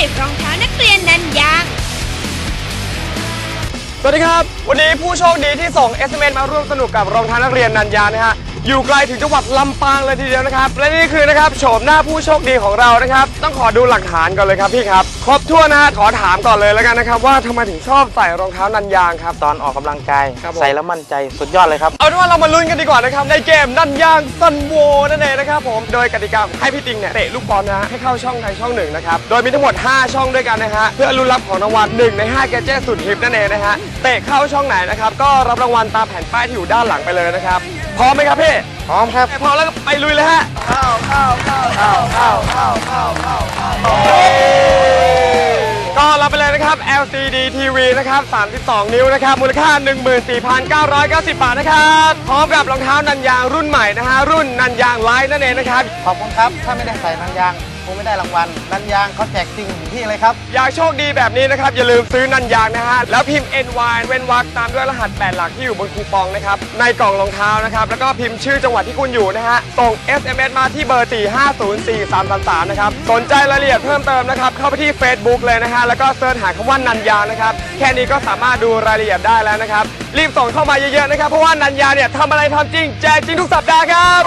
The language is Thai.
รียนนันยาง สวัสดีครับ วันนี้ผู้โชคดีที่ส่ง SMS มาร่วมสนุกกับรองเท้านักเรียนนันยานะฮะ อยู่ไกลถึงจังหวัดลำปางเลยทีเดียวนะครับ และนี่คือนะครับโฉมหน้าผู้โชคดีของเรานะครับ ต้องขอดูหลักฐานก่อนเลยครับพี่ครับ ครบถ้วนนะฮะขอถามก่อนเลยแล้วกันนะครับว่าทำไมถึงชอบใส่รองเท้านันยางครับ ตอนออกกำลังกาย ครับผม ใส่แล้วมั่นใจสุดยอดเลยครับ เอาเป็น ว่าเรามาลุ้นกันดีกว่านะครับในเกมนันยางซันโวนั่นเองนะครับผมโดยกติกาให้พี่ติงเนี่ยเตะลูกบอลนะฮะให้เข้าช่องใดช่องหนึ่งนะครับโดยมีทั้งหมด 5 ช่องด้วยกันนะฮะเพื่อลุ้นรับของรางวัล1ใน5แกดเจ็ตสุดฮิปนั่นเองนะฮะเตะเข้าช่องไหนนะครับก็รับรางวัลตามแผ่นป้ายที่อยู่ด้านหลังไปเลยนะครับพร้อมไหมครับพี่พร้อมครับพร้อมแล้วก็ไปลุยเลยฮะก็รับไปเลย นะครับ LCD TV นะครับ 32 นิ้วนะครับ มูลค่า 14,990 บาทนะครับ พร้อมกับรองเท้านันยางรุ่นใหม่นะฮะ รุ่นนันยางไลท์นั่นเองนะครับ ขอบคุณครับ ถ้าไม่ได้ใส่นันยาง คงไม่ได้รางวัลนันยางเขาแจกจริงถึงที่เลยครับ อยากโชคดีแบบนี้นะครับ อย่าลืมซื้อนันยางนะฮะ แล้วพิมพ์ NY เว้นวรรคตามด้วยรหัส 8 หลักที่อยู่บนคูปองนะครับ ในกล่องรองเท้านะครับ แล้วก็พิมพ์ชื่อจังหวัดที่คุณอยู่นะฮะ ส่ง SMS มาที่เบอร์ 4504333 นะครับ สนใจรายละเอียดเพิ่มเติมนะครับ เข้าไปที่ Facebook เลยนะฮะ แล้วก็เสิร์ชหาคำว่านันยางนะครับ แค่นี้ก็สามารถดูรายละเอียดได้แล้วนะครับ รีบส่งเข้ามาเยอะๆนะครับ เพราะว่านันยางเนี่ยทำอะไรทำจริงแจกจริงทุกสัปดาห์ครับ